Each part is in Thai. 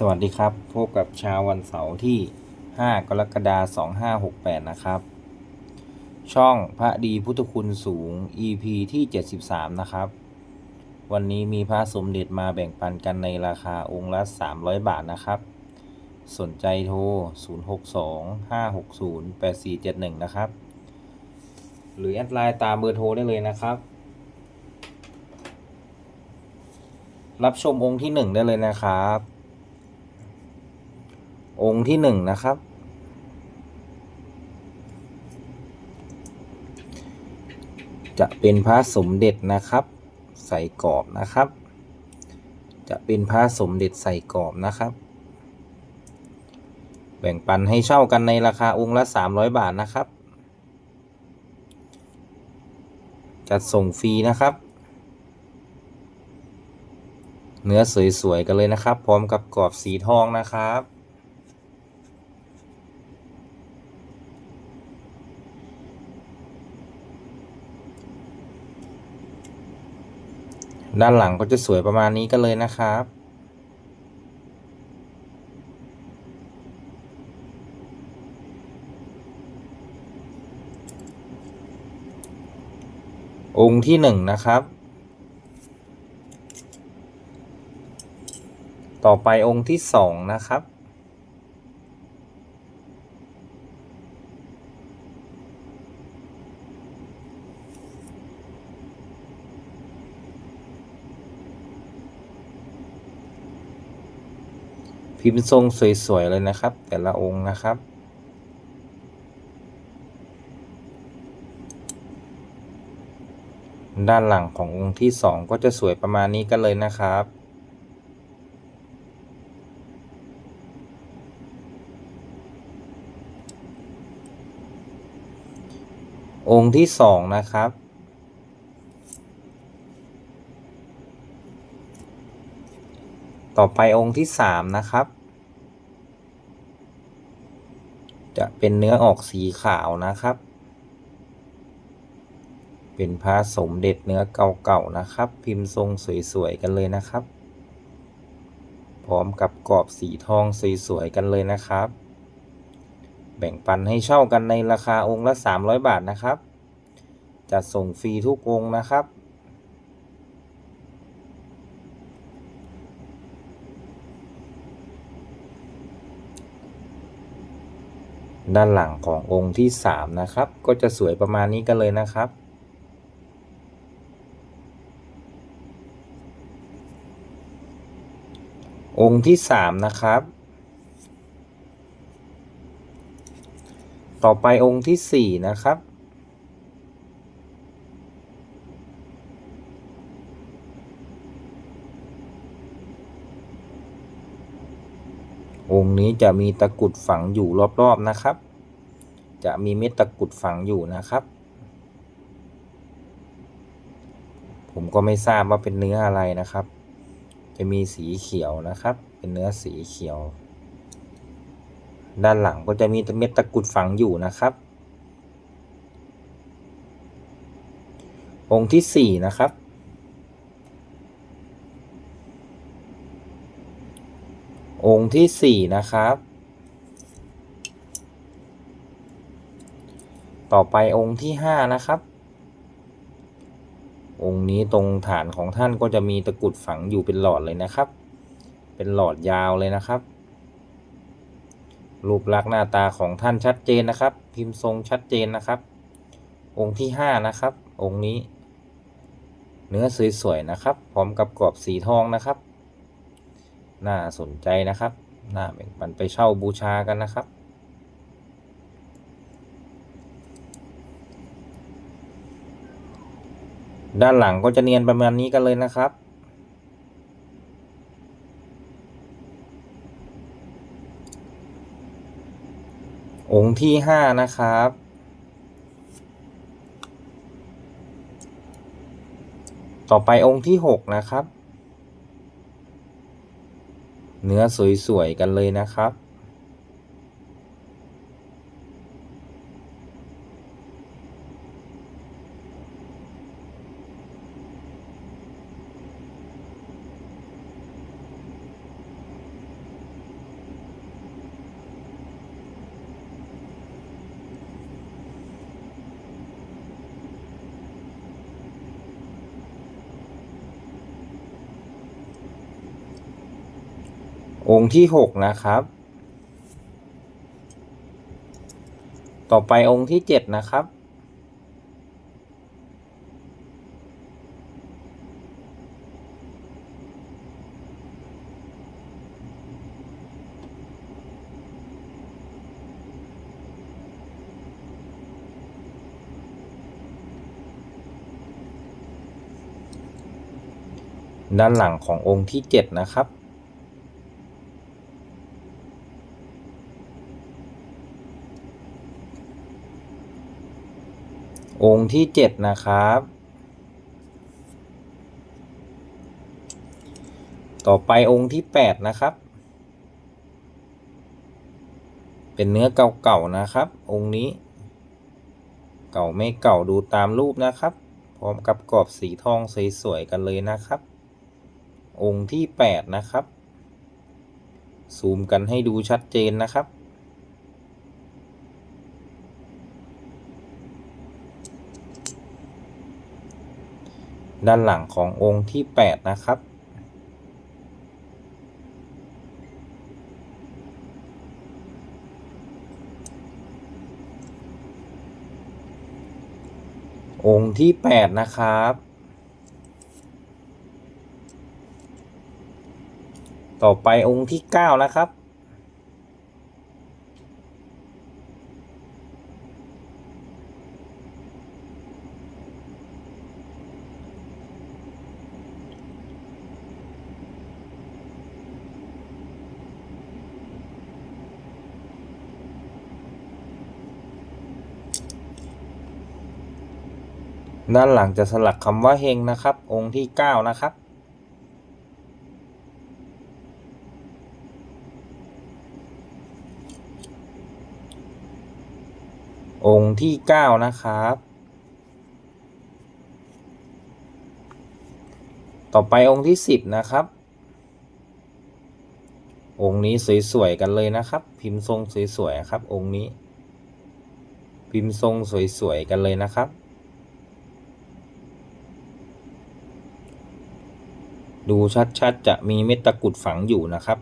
สวัสดีครับ พบกับเช้าวันเสาร์ที่ 5 กรกฎาคม2568 นะครับ ช่องพระดีพุทธคุณสูง EP ที่ 73 นะครับ วันนี้มีพระสมเด็จมาแบ่งปันกันในราคาองค์ละ 300 บาทนะครับ สนใจโทร 062 560 8471 นะครับ หรือแอดไลน์ตามเบอร์โทรได้เลยนะครับ รับชมองค์ที่หนึ่งได้เลยนะครับ องค์ที่หนึ่งนะครับ จะเป็นพระสมเด็จนะครับ ใส่กรอบนะครับ จะเป็นพระสมเด็จใส่กรอบนะครับ แบ่งปันให้เช่ากันในราคาองค์ละ 300 บาทนะครับ จัดส่งฟรีนะครับเนื้อสวยๆกันเลยนะครับ พร้อมกับกรอบสีทองนะครับ ด้านหลังก็จะสวยประมาณนี้กันเลยนะครับ องค์ที่หนึ่งนะครับ ต่อไปองค์ที่สองนะครับ พิมพ์ทรงสวยๆเลยนะครับ แต่ละองค์นะครับ ด้านหลังขององค์ที่สองก็จะสวยประมาณนี้กันเลยนะครับองค์ที่สองนะครับ ต่อไปองค์ที่สามนะครับ จะเป็นเนื้อออกสีขาวนะครับ เป็นพระสมเด็จเนื้อเก่าๆนะครับ พิมพ์ทรงสวยๆกันเลยนะครับ พร้อมกับกรอบสีทองสวยๆกันเลยนะครับ แบ่งปันให้เช่ากันในราคาองค์ละ 300 บาทนะครับ จะส่งฟรีทุกองค์นะครับ ด้านหลังขององค์ที่สามนะครับ ก็จะสวยประมาณนี้กันเลยนะครับ องค์ที่สามนะครับ ต่อไปองค์ที่สี่นะครับ องค์ นี้จะมีตะกุดฝังอยู่รอบๆนะครับ จะมีเม็ดตะกุดฝังอยู่นะครับ ผมก็ไม่ทราบว่าเป็นเนื้ออะไรนะครับ จะมีสีเขียวนะครับ เป็นเนื้อสีเขียว ด้านหลังก็จะมีเม็ดตะกุดฝังอยู่นะครับ องค์ที่สี่นะครับ องค์ที่สี่นะครับ ต่อไปองค์ที่ห้านะครับ องค์นี้ตรงฐานของท่านก็จะมีตะกุดฝังอยู่เป็นหลอดเลยนะครับ เป็นหลอดยาวเลยนะครับ รูปลักษณ์หน้าตาของท่านชัดเจนนะครับ พิมพ์ทรงชัดเจนนะครับ องค์ที่ห้านะครับ องค์นี้ เนื้อสวยๆนะครับ พร้อมกับกรอบสีทองนะครับ น่าสนใจนะครับ น่าแบ่งปันไปเช่าบูชากันนะครับ ด้านหลังก็จะเนียนประมาณนี้กันเลยนะครับองค์ที่ห้านะครับ ต่อไปองค์ที่หกนะครับ เนื้อสวยๆกันเลยนะครับ องค์ที่หกนะครับ ต่อไปองค์ที่เจ็ดนะครับ ด้านหลังขององค์ที่เจ็ดนะครับ องค์ที่เจ็ดนะครับ ต่อไปองค์ที่แปดนะครับ เป็นเนื้อเก่าๆนะครับ องค์นี้ เก่าไม่เก่าดูตามรูปนะครับ พร้อมกับกรอบสีทองสวยๆกันเลยนะครับ องค์ที่แปดนะครับ ซูมกันให้ดูชัดเจนนะครับ ด้านหลังขององค์ที่แปดนะครับ องค์ที่แปดนะครับ ต่อไปองค์ที่เก้านะครับ ด้านหลังจะสลักคำว่าเฮงนะครับ องค์ที่เก้านะครับ องค์ที่เก้านะครับ ต่อไปองค์ที่สิบนะครับ องค์นี้สวยๆกันเลยนะครับ พิมพ์ทรงสวยๆครับ องค์นี้ พิมพ์ทรงสวยๆกันเลยนะครับ ดูชัดๆ จะมีเม็ดตะกุดฝังอยู่นะครับ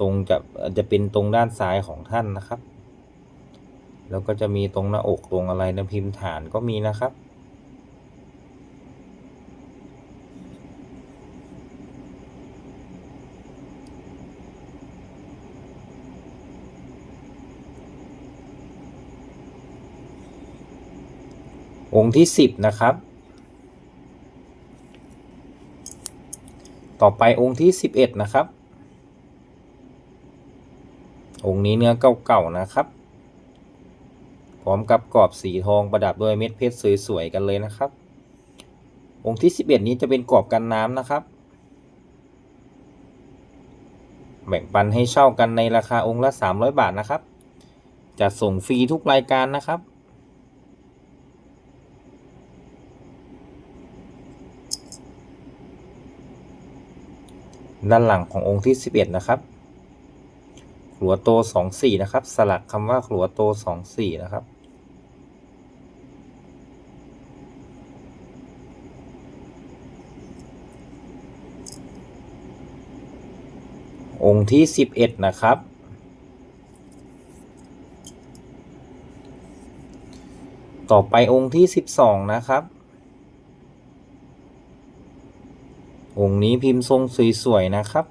ตรงจะจะเป็นตรงด้านซ้ายของท่านนะครับ แล้วก็จะมีตรงหน้าอกตรงอะไรนะพิมพ์ฐานก็มีนะครับองค์ที่สิบนะครับ ต่อไปองค์ที่สิบเอ็ดนะครับ องค์นี้เนื้อเก่าๆนะครับ พร้อมกับกรอบสีทองประดับด้วยเม็ดเพชรสวยๆกันเลยนะครับ องค์ที่สิบเอ็ดนี้จะเป็นกรอบกันน้ำนะครับ แบ่งปันให้เช่ากันในราคาองค์ละสามร้อยบาทนะครับจะส่งฟรีทุกรายการนะครับ ด้านหลังขององค์ที่สิบเอ็ดนะครับขัวโตสองสี่นะครับ สลักคำว่าขัวโตสองสี่นะครับองค์ที่สิบเอ็ดนะครับ ต่อไปองค์ที่สิบสองนะครับ องค์นี้พิมพ์ทรงสวยๆนะครับ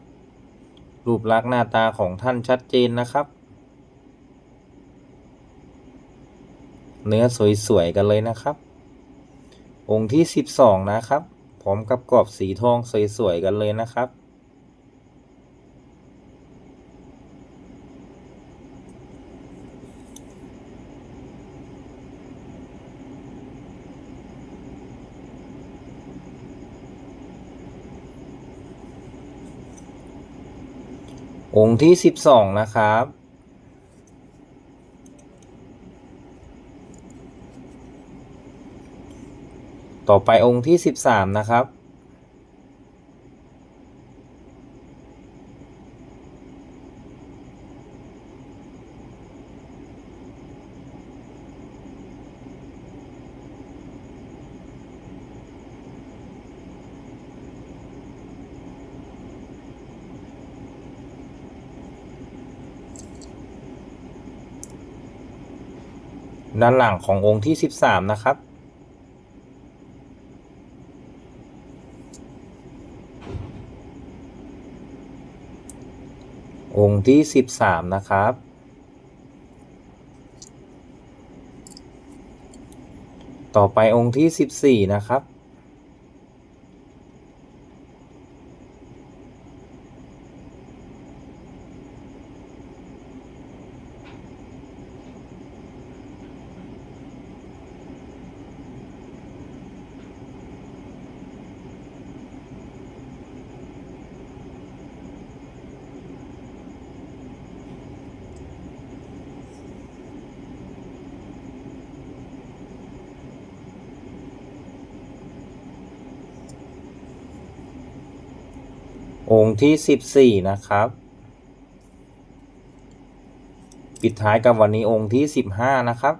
รูปลักษณ์หน้าตาของท่านชัดเจนนะครับ เนื้อสวยๆกันเลยนะครับ องค์ที่สิบสองนะครับ พร้อมกับกรอบสีทองสวยๆกันเลยนะครับ องค์ที่สิบสองนะครับ ต่อไปองค์ที่สิบสามนะครับ ด้านหลังขององค์ที่สิบสามนะครับ องค์ที่สิบสามนะครับ ต่อไปองค์ที่สิบสี่นะครับ องค์ที่สิบสี่นะครับ ปิดท้ายกับวันนี้องค์ที่สิบห้านะครับ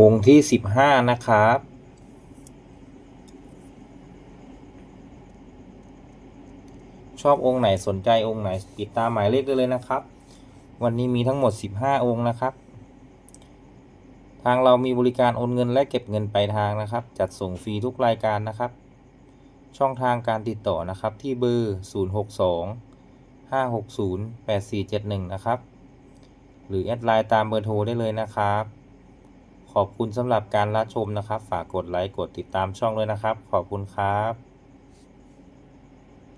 องค์ที่สิบห้านะครับ ชอบองค์ไหนสนใจองค์ไหนติดตามหมายเลขได้เลยนะครับ วันนี้มีทั้งหมด15องค์นะครับ ทางเรามีบริการโอนเงินและเก็บเงินปลายทางนะครับ จัดส่งฟรีทุกรายการนะครับ ช่องทางการติดต่อนะครับที่เบอร์ 062 560 8471 นะครับ หรือ แอดไลน์ตามเบอร์โทรได้เลยนะครับ ขอบคุณสำหรับการรับชมนะครับ ฝากกดไลค์ กดติดตามช่องด้วยนะครับ ขอบคุณครับ